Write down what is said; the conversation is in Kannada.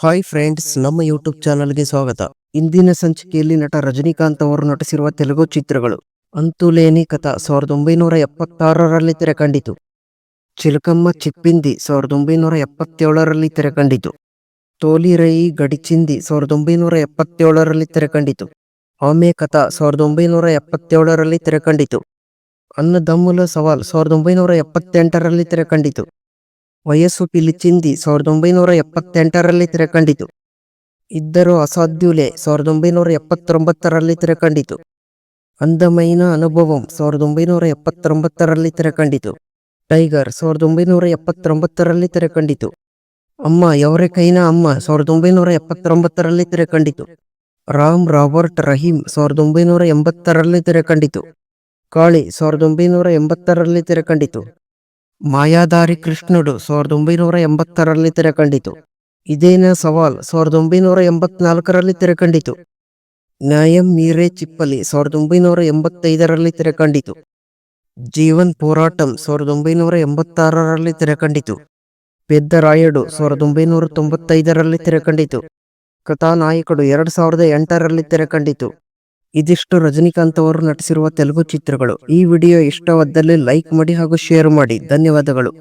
ಹಾಯ್ ಫ್ರೆಂಡ್ಸ್ ನಮ್ಮ ಯೂಟ್ಯೂಬ್ ಚಾನಲ್ಗೆ ಸ್ವಾಗತ. ಇಂದಿನ ಸಂಚಿಕೆಯಲ್ಲಿ ನಟ ರಜನಿಕಾಂತ್ ಅವರು ನಟಿಸಿರುವ ತೆಲುಗು ಚಿತ್ರಗಳು. ಅಂತುಲೇನಿ ಕಥಾ ಸಾವಿರದ ಒಂಬೈನೂರ ಎಪ್ಪತ್ತಾರರಲ್ಲಿ ತೆರೆಕಂಡಿತು. ಚಿಲಕಮ್ಮ ಚಿಪ್ಪಿಂದಿ ಸಾವಿರದ ಒಂಬೈನೂರ ಎಪ್ಪತ್ತೇಳರಲ್ಲಿ ತೆರೆಕಂಡಿತು. ತೋಲಿರೈ ಗಡಿಚಿಂದಿ ಸಾವಿರದ ಒಂಬೈನೂರ ಎಪ್ಪತ್ತೇಳರಲ್ಲಿ ತೆರೆಕಂಡಿತು. ಆಮೆ ಕಥಾ ಸಾವಿರದ ಒಂಬೈನೂರ ಎಪ್ಪತ್ತೇಳರಲ್ಲಿ ತೆರೆಕಂಡಿತು. ಅನ್ನದಮ್ಮುಲ ಸವಾಲ್ ಸಾವಿರದ ಒಂಬೈನೂರ ಎಪ್ಪತ್ತೆಂಟರಲ್ಲಿ ತೆರೆಕಂಡಿತು. ವಯಸ್ಸು ಪಿಲಿಚಿಂದಿ ಸಾವಿರದ ಒಂಬೈನೂರ ಎಪ್ಪತ್ತೆಂಟರಲ್ಲಿ ತೆರೆಕಂಡಿತು. ಇದ್ದರೂ ಅಸಾಧ್ಯುಲೆ ಸಾವಿರದ ಒಂಬೈನೂರ ಎಪ್ಪತ್ತೊಂಬತ್ತರಲ್ಲಿ ತೆರೆಕಂಡಿತು. ಅಂದಮೈನ ಅನುಭವಂ ಸಾವಿರದ ಒಂಬೈನೂರ ಎಪ್ಪತ್ತೊಂಬತ್ತರಲ್ಲಿ ತೆರೆಕಂಡಿತು. ಟೈಗರ್ ಸಾವಿರದ ಒಂಬೈನೂರ ಎಪ್ಪತ್ತೊಂಬತ್ತರಲ್ಲಿ ತೆರೆಕಂಡಿತು. ಅಮ್ಮ ಕೈನ ಅಮ್ಮ? ಸಾವಿರದ ಒಂಬೈನೂರ ಎಪ್ಪತ್ತೊಂಬತ್ತರಲ್ಲಿ ತೆರೆಕಂಡಿತು. ರಾಮ್ ರಾಬರ್ಟ್ ರಹೀಂ ಸಾವಿರದ ಒಂಬೈನೂರ ಎಂಬತ್ತರಲ್ಲಿ ತೆರೆಕಂಡಿತು. ಕಾಳಿ ಸಾವಿರದ ಒಂಬೈನೂರ ಎಂಬತ್ತರಲ್ಲಿ ತೆರೆಕಂಡಿತು. ಮಾಯಾದಾರಿ ಕೃಷ್ಣುಡು ಸಾವಿರದ ಒಂಬೈನೂರ ಎಂಬತ್ತರಲ್ಲಿ ತೆರೆಕಂಡಿತು. ಇದೇನ ಸವಾಲ್? ಸಾವಿರದ ಒಂಬೈನೂರ ಎಂಬತ್ನಾಲ್ಕರಲ್ಲಿ ತೆರೆಕಂಡಿತು. ನ್ಯಾಯಂ ಮೀರೆ ಚಿಪ್ಪಲಿ ಸಾವಿರದ ಒಂಬೈನೂರ ಎಂಬತ್ತೈದರಲ್ಲಿ ತೆರೆಕಂಡಿತು. ಜೀವನ್ ಪೋರಾಟಂ ಸಾವಿರದ ಒಂಬೈನೂರ ಎಂಬತ್ತಾರರಲ್ಲಿ ತೆರೆಕಂಡಿತು. ಪೆದ್ದರಾಯಡು ಸಾವಿರದ ಒಂಬೈನೂರ ತೊಂಬತ್ತೈದರಲ್ಲಿ ತೆರೆಕಂಡಿತು. ಕಥಾನಾಯಕಡು ಎರಡು ಸಾವಿರದ ಎಂಟರಲ್ಲಿ ತೆರೆಕಂಡಿತು. ಇದಿಷ್ಟು ರಜನಿಕಾಂತ್ ಅವರು ನಟಿಸಿರುವ ತೆಲುಗು ಚಿತ್ರಗಳು. ಈ ವಿಡಿಯೋ ಇಷ್ಟವಾದಲ್ಲಿ ಲೈಕ್ ಮಾಡಿ ಹಾಗೂ ಶೇರ್ ಮಾಡಿ. ಧನ್ಯವಾದಗಳು.